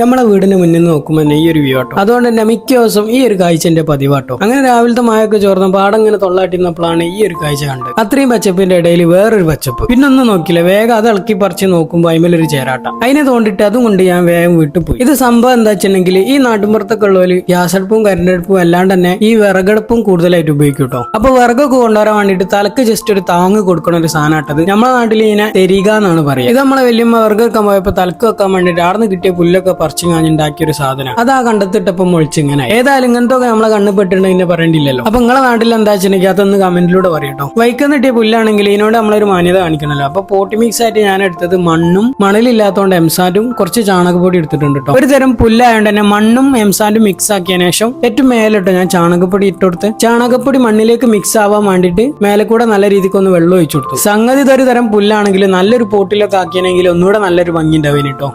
നമ്മളെ വീടിന്റെ മുന്നിൽ നിന്ന് നോക്കുമ്പോൾ ഈ ഒരു വ്യൂ ആട്ടോ. അതുകൊണ്ട് തന്നെ മിക്ക ദിവസം ഈ ഒരു കാഴ്ച എന്റെ പതിവാട്ടോ. അങ്ങനെ രാവിലത്തെ മായൊക്കെ ചോർന്ന പാടം ഇങ്ങനെ തൊള്ളാട്ടിരുന്നപ്പോഴാണ് ഈ ഒരു കാഴ്ച കണ്ടത്. അത്രയും പച്ചപ്പിന്റെ ഇടയിൽ വേറൊരു പച്ചപ്പ്. പിന്നെ ഒന്നും നോക്കില്ല വേഗം അത് ഇളക്കി പറിച്ച് നോക്കുമ്പോൾ അതിമേലൊരു ചേരാട്ട. അതിനെ തോണ്ടിട്ട് അതും കൊണ്ട് ഞാൻ വേഗം വീട്ടിൽ പോയി. ഇത് സംഭവം എന്താ വെച്ചിട്ടുണ്ടെങ്കിൽ ഈ നാട്ടുമ്പുറത്തൊക്കെ ഉള്ളവര് ഗ്യാസ് അടുപ്പും കരണ്ടടുപ്പും അല്ലാണ്ട് തന്നെ ഈ വിറകടുപ്പും കൂടുതലായിട്ട് ഉപയോഗിക്കും കേട്ടോ അപ്പൊ വിറകൊക്കെ കൊണ്ടുവരാൻ വേണ്ടിട്ട് തലക്ക് ജസ്റ്റ് ഒരു താങ്ങ് കൊടുക്കണ ഒരു സാധനമാട്ടത് നമ്മളെ നാട്ടിൽ ഇതിനെ തെരിക എന്നാണ് പറയുക. ഇത് നമ്മളെ വലിയ വിറക് വെക്കാൻ പോയപ്പോ തലക്ക് വെക്കാൻ വേണ്ടിട്ട് ആടുന്ന് കിട്ടിയ പുല്ലൊക്കെ പറിച്ചു ഉണ്ടാക്കിയ ഒരു സാധനം. അതാ കണ്ടെത്തിട്ടപ്പം മുളിച്ചിങ്ങനെ ഏതായാലും ഇങ്ങനത്തെ ഒക്കെ നമ്മളെ കണ്ണ് പെട്ടിട്ടുണ്ടെങ്കിൽ പറയേണ്ടില്ലല്ലോ. അപ്പൊ നിങ്ങളെ നാട്ടിൽ എന്താ വെച്ചിട്ടുണ്ടെങ്കിൽ അതൊന്ന് കമന്റിലൂടെ പറയട്ടോ വൈക്കം കിട്ടിയ പുല്ലാണെങ്കിൽ ഇതിനോട് നമ്മളൊരു മാന്യത കാണിക്കണല്ലോ. അപ്പൊ പോട്ടി മിക്സ് ആയിട്ട് ഞാൻ എടുത്തത് മണ്ണും മണലില്ലാത്തതുകൊണ്ട് എംസാൻഡും കുറച്ച് ചാണകപ്പൊടി എടുത്തിട്ടുണ്ട് കേട്ടോ ഒരു തരം പുല്ലായതുകൊണ്ട് തന്നെ മണ്ണും എംസാൻഡും മിക്സ് ആക്കിയതിന് ശേഷം ഏറ്റവും മേലിട്ട് ഞാൻ ചാണകപ്പൊടി ഇട്ടുകൊടുത്ത് ചാണകപ്പൊടി മണ്ണിലേക്ക് മിക്സ് ആവാൻ വേണ്ടിയിട്ട് മേലെ കൂടെ നല്ല രീതിക്ക് ഒന്ന് വെള്ളം ഒഴിച്ചു കൊടുത്തു. സംഗതി ഇതൊരു തരം പുല്ലാണെങ്കിൽ നല്ലൊരു പോട്ടിലൊക്കെ ആക്കിയാണെങ്കിൽ ഒന്നുകൂടെ നല്ലൊരു ഭംഗി ഉണ്ടാവും കേട്ടോ